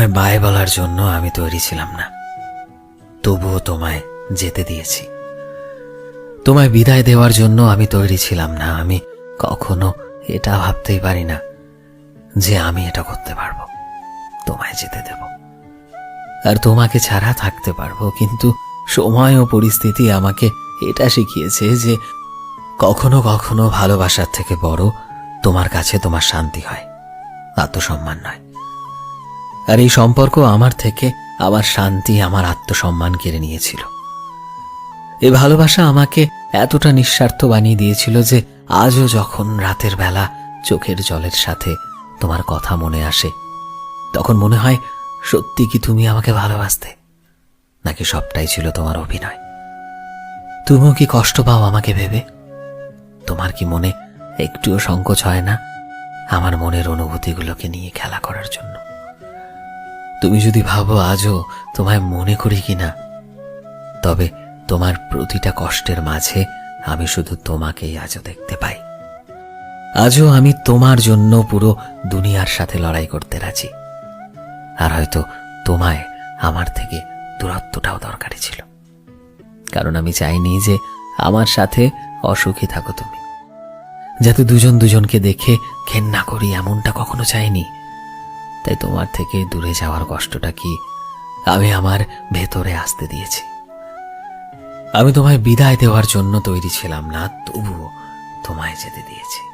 তোমায় বাই বলার জন্য আমি তৈরি ছিলাম না। তবুও তোমায় যেতে দিয়েছি। তোমায় বিদায় দেওয়ার জন্য আমি তৈরি ছিলাম না। আমি কখনো এটা ভাবতেই পারি না যে আমি এটা করতে পারব। তোমায় যেতে দেব। আর তোমাকে ছাড়া থাকতে পারব, কিন্তু সময় ও পরিস্থিতি আমাকে এটা শিখিয়েছে যে কখনো কখনো ভালোবাসার থেকে বড় তোমার কাছে তোমার শান্তি হয়, আত্মসম্মান নয়। আর এই সম্পর্ক আমার থেকে আমার শান্তি, আমার আত্মসম্মান কেড়ে নিয়েছিল। এ ভালোবাসা আমাকে এতটা নিঃস্বার্থ বানিয়ে দিয়েছিল যে আজও যখন রাতের বেলা চোখের জলের সাথে তোমার কথা মনে আসে, তখন মনে হয়, সত্যি কি তুমি আমাকে ভালোবাসতে? নাকি সবটাই ছিল তোমার অভিনয়? তুমিও কি কষ্ট পাও আমাকে ভেবে? তোমার কি মনে একটুও সংকোচ হয় না আমার মনের অনুভূতিগুলোকে নিয়ে খেলা করার জন্য? তুমি যদি ভাবো আজও তোমায় মনে করি কিনা, তবে তোমার প্রতিটা কষ্টের মাঝে আমি শুধু তোমাকেই আজও দেখতে পাই। আজও আমি তোমার জন্য পুরো দুনিয়ার সাথে লড়াই করতে রাজি। আর হয়তো তোমায় আমার থেকে দূরত্বটাও দরকারি ছিল। কারণ আমি চাইনি যে আমার সাথে অসুখী থাকো তুমি। যাতে দুজন দুজনকে দেখে ঘেন্না করি এমনটা কখনো চাইনি। তাই তোমার থেকে দূরে যাওয়ার কষ্টটা কি আমি আমার ভেতরে আসতে দিয়েছি। আমি তোমায় বিদায় দেওয়ার জন্য তৈরি ছিলাম না, তবুও তোমায় যেতে দিয়েছি।